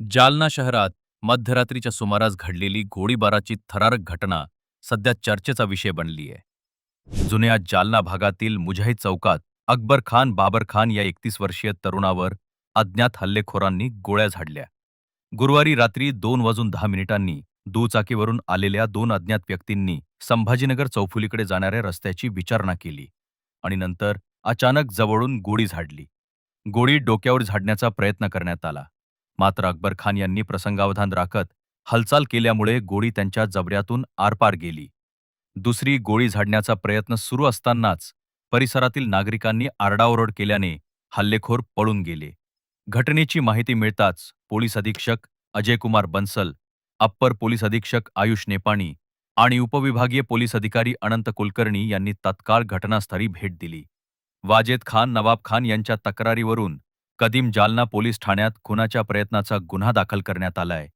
जालना शहरात मध्यरात्रीच्या सुमारास घडलेली गोळीबाराची थरारक घटना सध्या चर्चेचा विषय बनली आहे. जुन्या जालना भागातील मुजाहिद चौकात अकबर खान बाबर खान या एकतीस वर्षीय तरुणावर अज्ञात हल्लेखोरांनी गोळ्या झाडल्या. गुरुवारी रात्री दोन वाजून दहा मिनिटांनी दुचाकीवरून आलेल्या दोन अज्ञात व्यक्तींनी संभाजीनगर चौफुलीकडे जाणाऱ्या रस्त्याची विचारणा केली आणि नंतर अचानक जवळून गोळी झाडली. गोळी डोक्यावर झाडण्याचा प्रयत्न करण्यात आला. मात्र अकबर खान यांनी प्रसंगावधान राखत हालचाल केल्यामुळे गोळी त्यांच्या जबऱ्यातून आरपार गेली. दुसरी गोळी झाडण्याचा प्रयत्न सुरू असतानाच परिसरातील नागरिकांनी आरडाओरड केल्याने हल्लेखोर पळून गेले. घटनेची माहिती मिळताच पोलीस अधीक्षक अजयकुमार बन्सल अप्पर पोलीस अधीक्षक आयुष नेपाणी आणि उपविभागीय पोलीस अधिकारी अनंत कुलकर्णी यांनी तत्काळ घटनास्थळी भेट दिली. वाजेद खान नवाब खान यांच्या तक्रारीवरून कदीम जालना पोलीस ठाण्यात खुनाच्या प्रयत्नाचा गुन्हा दाखल करण्यात आलाय.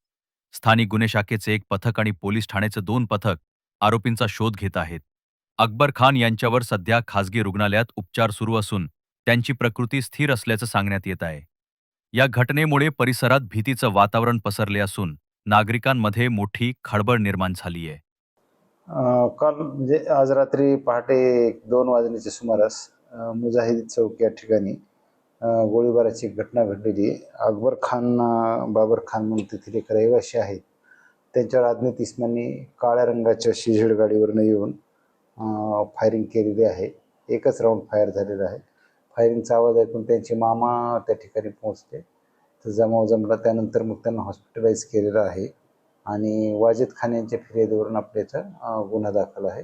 स्थानिक गुन्हे शाखेचे एक पथक आणि पोलीस ठाण्याचे दोन पथक आरोपींचा शोध घेत आहेत. अकबर खान यांच्यावर सध्या खासगी रुग्णालयात उपचार सुरू असून त्यांची प्रकृती स्थिर असल्याचं सांगण्यात येत आहे. या घटनेमुळे परिसरात भीतीचं वातावरण पसरले असून नागरिकांमध्ये मोठी खळबळ निर्माण झाली आहे. काल म्हणजे आज रात्री पहाटे दोन वाजण्याच्या सुमारास मुजाहिद चौक या ठिकाणी गोळीबाराची एक घटना घडलेली अकबर खान बाबर खान म्हणून तेथील एक रहिवासी आहेत. त्यांच्यावर अज्ञात इस्मांनी काळ्या रंगाच्या शिझेड गाडीवरनं येऊन फायरिंग केलेली आहे. एकच राऊंड फायर झालेला आहे. फायरिंगचा आवाज ऐकून त्यांचे मामा त्या ठिकाणी पोहोचले. तर जमाव जमला त्यानंतर मग त्यांना हॉस्पिटलाइज केलेलं आहे. आणि वाजिद खान यांच्या फिर्यादीवरून आपल्याचा गुन्हा दाखल आहे.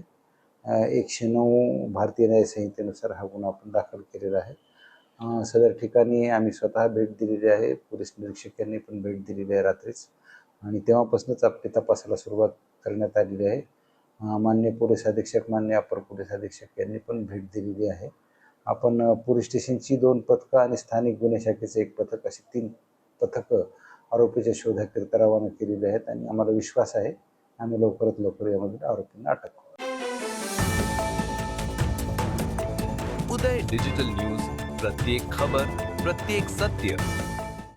एकशे नऊ भारतीय न्यायसंहितेनुसार हा गुन्हा आपण दाखल केलेला आहे. सदर ठिकाणी आम्ही स्वतः भेट दिलेली आहे. पोलीस निरीक्षक यांनी पण भेट दिलेली आहे रात्रीच. आणि तेव्हापासूनच आपली तपासाला सुरुवात करण्यात आलेली आहे. मान्य पोलीस अधीक्षक मान्य अपर पोलीस अधीक्षक यांनी पण भेट दिलेली आहे. आपण पोलीस स्टेशनची दोन पथकं आणि स्थानिक गुन्हे शाखेचं एक पथक अशी तीन पथकं आरोपीच्या शोधाकरिता रवाना केलेली आहेत आणि आम्हाला विश्वास आहे. आम्ही लवकरात लवकर यामध्ये आरोपींना अटक करू. उदय डिजिटल न्यूज प्रत्येक खबर प्रत्येक सत्य.